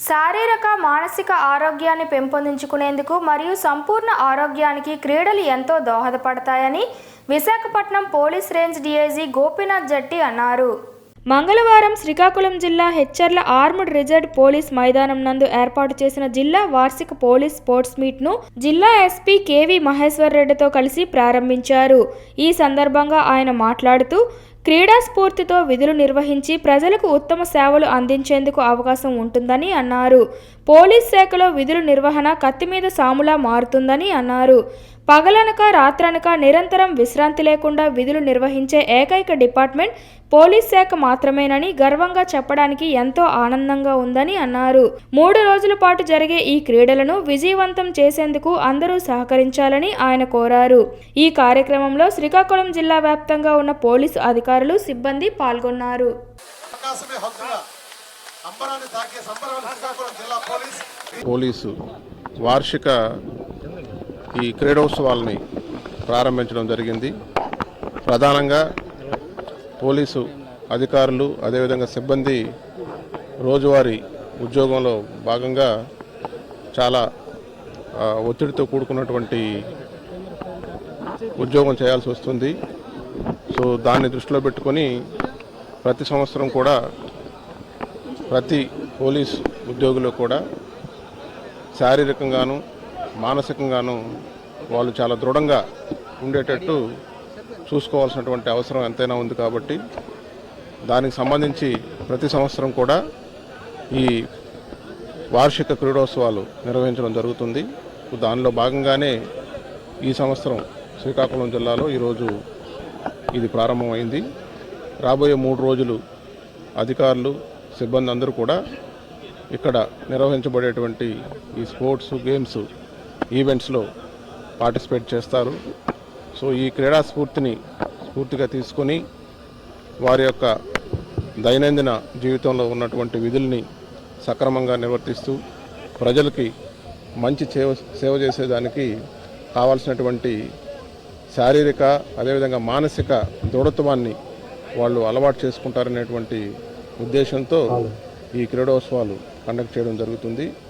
శారీరక మానసిక ఆరోగ్యాన్ని పెంపొందించుకునేందుకు మరియు సంపూర్ణ ఆరోగ్యానికి క్రీడలు ఎంతో దోహదపడతాయని Visakhapatnam police range DIG Gopinath Jatti అన్నారు. మంగళవారం శ్రీకాకుళం జిల్లా హెచ్చర్ల ఆర్మ్డ్ రిజర్వ్ పోలీస్ మైదానం నందు ఏర్పాటు చేసిన జిల్లా వార్షిక పోలీస్ స్పోర్ట్స్ మీట్ను జిల్లా ఎస్పీ కేవీ మహేశ్వర్ రెడ్డితో కలిసి ప్రారంభించారు. ఈ సందర్భంగా ఆయన మాట్లాడుతూ క్రీడా స్ఫూర్తితో విధులు నిర్వహించి ప్రజలకు ఉత్తమ సేవలు అందించేందుకు అవకాశం ఉంటుందని అన్నారు. పోలీస్ శాఖలో విధుల నిర్వహణ కత్తి మీద సాములా మారుతుందని అన్నారు. పగలనక రాత్రనక నిరంతరం విశ్రాంతి లేకుండా విధులు నిర్వహించే ఏకైక డిపార్ట్మెంట్ పోలీస్ శాఖ మాత్రమేనని గర్వంగా చెప్పడానికి ఎంతో ఆనందంగా ఉందని అన్నారు. మూడు రోజుల పాటు జరిగే ఈ క్రీడలను విజయవంతం చేసేందుకు అందరూ సహకరించాలని ఆయన కోరారు. ఈ కార్యక్రమంలో శ్రీకాకుళం జిల్లా వ్యాప్తంగా ఉన్న పోలీసు అధికారులు సిబ్బంది పాల్గొన్నారు. అవకాశమే హక్కుగా అంబరాన్ని తాకే సంబరాలు శ్రీకాకుళం జిల్లా పోలీస్. పోలీసు వార్షిక ఈ క్రీడోత్సవాలని ప్రారంభించడం జరిగింది. ప్రధానంగా పోలీసు అధికారులు అదేవిధంగా సిబ్బంది రోజువారీ ఉద్యోగంలో భాగంగా చాలా ఒత్తిడితో కూడుకున్నటువంటి ఉద్యోగం చేయాల్సి వస్తుంది. సో దాన్ని దృష్టిలో పెట్టుకొని ప్రతి సంవత్సరం కూడా ప్రతి పోలీస్ ఉద్యోగులు కూడా శారీరకంగాను మానసికంగాను వాళ్ళు చాలా దృఢంగా ఉండేటట్టు చూసుకోవాల్సినటువంటి అవసరం ఎంతైనా ఉంది కాబట్టి దానికి సంబంధించి ప్రతి సంవత్సరం కూడా ఈ వార్షిక క్రీడోత్సవాలు నిర్వహించడం జరుగుతుంది. దానిలో భాగంగానే ఈ సంవత్సరం శ్రీకాకుళం జిల్లాలో ఈరోజు ఇది ప్రారంభమైంది. రాబోయే మూడు రోజులు అధికారులు సిబ్బంది అందరూ కూడా ఇక్కడ నిర్వహించబడేటువంటి ఈ స్పోర్ట్స్ గేమ్స్ ఈవెంట్స్లో పార్టిసిపేట్ చేస్తారు. సో ఈ క్రీడా స్ఫూర్తిని స్ఫూర్తిగా తీసుకొని వారి యొక్క దైనందిన జీవితంలో ఉన్నటువంటి విధుల్ని సక్రమంగా నిర్వర్తిస్తూ ప్రజలకి మంచి సేవ సేవ చేసేదానికి కావాల్సినటువంటి శారీరక అదేవిధంగా మానసిక దృఢత్వాన్ని వాళ్ళు అలవాటు చేసుకుంటారనేటువంటి ఉద్దేశంతో ఈ క్రీడోత్సవాలు కండక్ట్ చేయడం జరుగుతుంది.